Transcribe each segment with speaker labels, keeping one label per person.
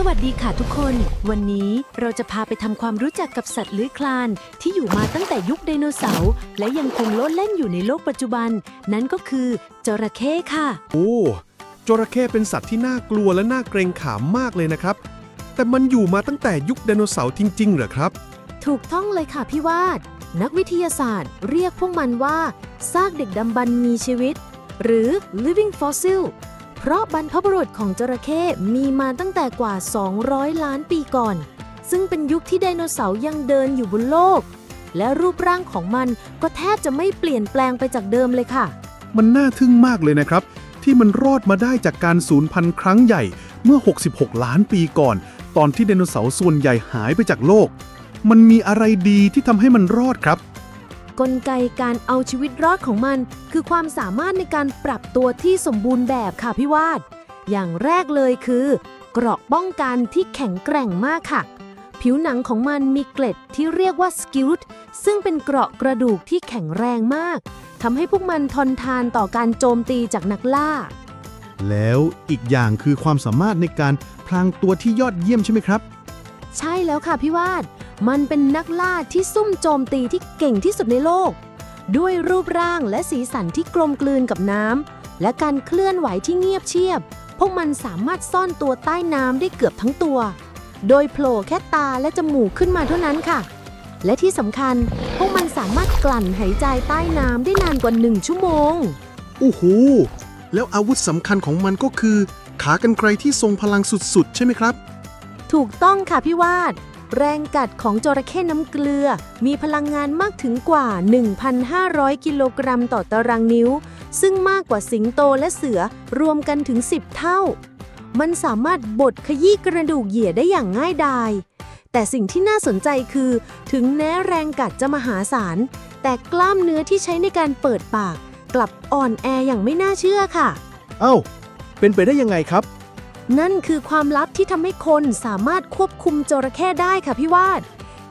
Speaker 1: สวัสดีค่ะทุกคน วันนี้เราจะพาไปทำความรู้จักกับสัตว์เลื้อยคลาน ที่อยู่มาตั้งแต่ยุคไดโนเสาร์และยังคงโลดแล่นอยู่ในโลกปัจจุบัน นั่นก็คือจระเข้ค่ะ
Speaker 2: โอ้จระเข้เป็นสัตว์ที่น่ากลัวและน่าเกรงขามมากเลยนะครับ แต่มันอยู่มาตั้งแต่ยุคไดโนเสาร์จริง ๆ เหรอครับ
Speaker 1: ถูกต้องเลยค่ะพี่วาด นักวิทยาศาสตร์ เรียกพวกมันว่าซากเด็กดำบรรพ์มีชีวิต หรือ living fossil เพ ราะบรรพบุรุษของจระเข้มีมาตั้งแต่กว่า 200 ล้านปีก่อน ซึ่งเป็นยุคที่ไดโนเสาร์ยังเดินอยู่บนโลก และรูปร่างของมันก็แทบจะไม่เปลี่ยนแปลงไปจากเดิมเลยค่ะ
Speaker 2: มันน่าทึ่งมากเลยนะครับ ที่มันรอดมาได้จากการสูญพันธุ์ครั้งใหญ่เมื่อ 66 ล้านปีก่อน ตอนที่ไดโนเสาร์ส่วนใหญ่หายไปจากโลก มันมีอะไรดีที่ทำให้มันรอดครับ
Speaker 1: กลไกการเอาชีวิตรอดของมัน คือความสามารถในการปรับตัวที่สมบูรณ์แบบค่ะพี่วาด อย่างแรกเลยคือ เกราะป้องกันที่แข็งแกร่งมากค่ะ ผิวหนังของมันมีเกล็ดที่เรียกว่าสกิลต์ซึ่งเป็นเกราะกระดูกที่แข็งแรงมากทำให้พวกมันทนทานต่อการโจมตีจากนักล่า
Speaker 2: แล้วอีกอย่างคือความสามารถในการพลางตัวที่ยอดเยี่ยมใช่ไหมครับ
Speaker 1: ใช่แล้วค่ะพี่วาด มันเป็นนักล่าที่ซุ่มโจมตีที่เก่งที่สุดในโลก ด้วยรูปร่างและสีสันที่กลมกลืนกับน้ำและการเคลื่อนไหวที่เงียบเชียบ พวกมันสามารถซ่อนตัวใต้น้ำได้เกือบทั้งตัว โดยโผล่แค่ตาและจมูกขึ้นมาเท่านั้นค่ะ และที่สำคัญ พวกมันสามารถกลั่นหายใจใต้น้ำได้นานกว่าหนึ่งชั่วโมง
Speaker 2: โอ้โหแล้วอาวุธสำคัญของมันก็คือ ขากรรไกรที่ทรงพลังสุดๆ ใช่ไหมครับ
Speaker 1: ถูกต้องค่ะพี่วาด แรงกัดของจระเข้น้ำเกลือ มีพลังงานมากถึงกว่า 1,500 กิโลกรัมต่อตารางนิ้ว ซึ่งมากกว่าสิงโตและเสือรวมกันถึง 10 เท่า มันสามารถบดขยี้กระดูกเหยี่ยได้อย่างง่ายดาย แต่สิ่งที่น่าสนใจคือ ถึงแม้แรงกัดจะมหาศาล แต่กล้ามเนื้อที่ใช้ในการเปิดปาก กลับอ่อนแออย่างไม่น่าเชื่อค่ะ
Speaker 2: เอ้า เป็นไปได้ยังไงครับ
Speaker 1: นั่นคือความลับที่ทำให้คนสามารถควบคุมจระเข้ได้ค่ะพี่วาด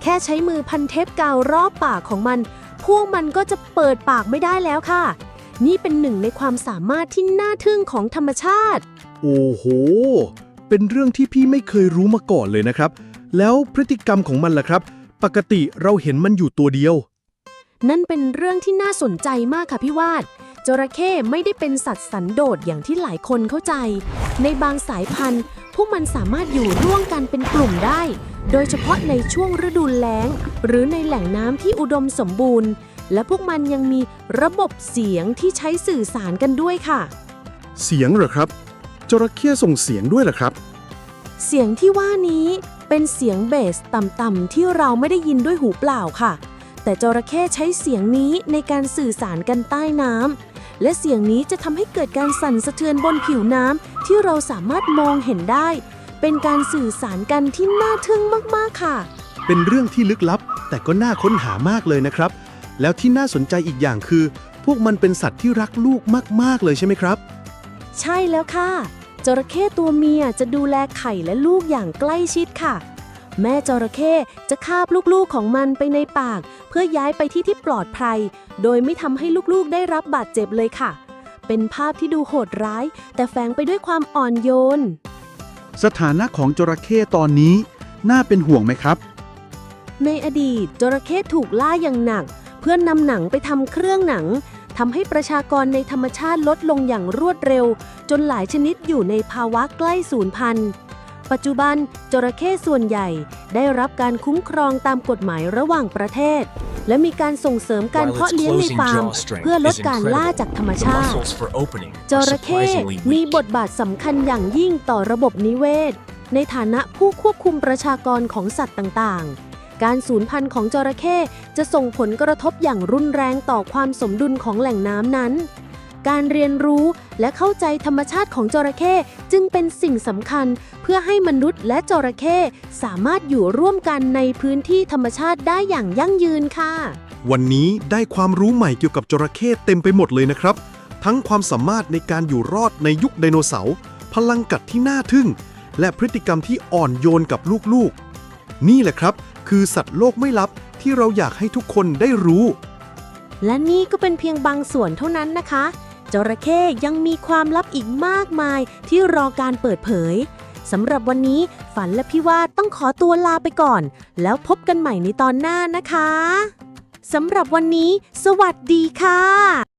Speaker 1: แค่ใช้มือพันเทปกาวรอบปากของมัน พวกมันก็จะเปิดปากไม่ได้แล้วค่ะ นี่เป็นหนึ่งในความสามารถที่น่าทึ่งของธรรมชาติ
Speaker 2: โอ้โห เป็นเรื่องที่พี่ไม่เคยรู้มาก่อนเลยนะครับ แล้วพฤติกรรมของมันล่ะครับ ปกติเราเห็นมันอยู่ตัวเดียว
Speaker 1: นั่นเป็นเรื่องที่น่าสนใจมากค่ะพี่วาด จระเข้ไม่ได้เป็นสัตว์สันโดษอย่างที่หลายคนเข้าใจ ในบางสายพันธุ์ พวกมันสามารถอยู่ร่วมกันเป็นกลุ่มได้ โดยเฉพาะในช่วงฤดูแล้ง หรือในแหล่งน้ำที่อุดมสมบูรณ์ และพวกมันยังมีระบบเสียงที่ใช้สื่อสารกันด้วยค่ะ
Speaker 2: เสียงเหรอครับ จระเข้ส่งเสียงด้วยเหรอครับ
Speaker 1: เสียงที่ว่านี้เป็นเสียงเบสต่ำๆที่เราไม่ได้ยินด้วยหูเปล่าค่ะ แต่จระเข้ใช้เสียงนี้ในการสื่อสารกันใต้น้ำ และเสียงนี้จะทำให้เกิดการสั่นสะเทือนบนผิวน้ำที่เราสามารถมองเห็นได้ เป็นการสื่อสารกันที่น่าทึ่งมากๆค่ะ
Speaker 2: เป็นเรื่องที่ลึกลับ แต่ก็น่าค้นหามากเลยนะครับ แล้วที่น่าสนใจอีกอย่างคือ พวกมันเป็นสัตว์ที่รักลูกมาก ๆ เลยใช่ไหมครับ
Speaker 1: ใช่แล้วค่ะจระเข้ตัวเมียจะดูแลไข่และลูกอย่างใกล้ชิดค่ะ แม่จระเข้จะคาบลูกๆของมันไปในปาก เพื่อย้ายไปที่ที่ปลอดภัย โดยไม่ทำให้ลูกๆได้รับบาดเจ็บเลยค่ะ เป็นภาพที่ดูโหดร้าย แต่แฝงไปด้วยความอ่อนโยน
Speaker 2: สถานะของจระเข้ตอนนี้ น่าเป็นห่วงไหมครับ
Speaker 1: ในอดีตจระเข้ถูกล่าอย่างหนัก เพื่อนนำหนังไปทำเครื่องหนังทำให้ประชากรในธรรมชาติลดลงอย่างรวดเร็ว จนหลายชนิดอยู่ในภาวะใกล้สูญพันธุ์ ปัจจุบันจระเข้ส่วนใหญ่ได้รับการคุ้มครองตามกฎหมายระหว่างประเทศ และมีการส่งเสริมการเพาะเลี้ยงในฟาร์ม เพื่อลดการล่าจากธรรมชาติ จระเข้มีบทบาทสำคัญอย่างยิ่งต่อระบบนิเวศ ในฐานะผู้ควบคุมประชากรของสัตว์ต่างๆการสูญพันธุ์ของจระเข้จะส่งผลกระทบอย่างรุนแรงต่อความสมดุลของแหล่งน้ำนั้น การเรียนรู้และเข้าใจธรรมชาติของจระเข้จึงเป็นสิ่งสำคัญ เพื่อให้มนุษย์และจระเข้สามารถอยู่ร่วมกันในพื้นที่ธรรมชาติได้อย่างยั่งยืนค่ะ
Speaker 2: วันนี้ได้ความรู้ใหม่เกี่ยวกับจระเข้เต็มไปหมดเลยนะครับ ทั้งความสามารถในการอยู่รอดในยุคไดโนเสาร์พลังกัดที่น่าทึ่ง และพฤติกรรมที่อ่อนโยนกับลูกๆ นี่แหละครับ คือสัตว์โลกไม่ลับที่เราอยากให้ทุกคนได้รู้
Speaker 1: และนี่ก็เป็นเพียงบางส่วนเท่านั้นนะคะ จระเข้ยังมีความลับอีกมากมายที่รอการเปิดเผยสำหรับวันนี้ฝันและพี่วาดต้องขอตัวลาไปก่อน แล้วพบกันใหม่ในตอนหน้านะคะสำหรับวันนี้ สวัสดีค่ะ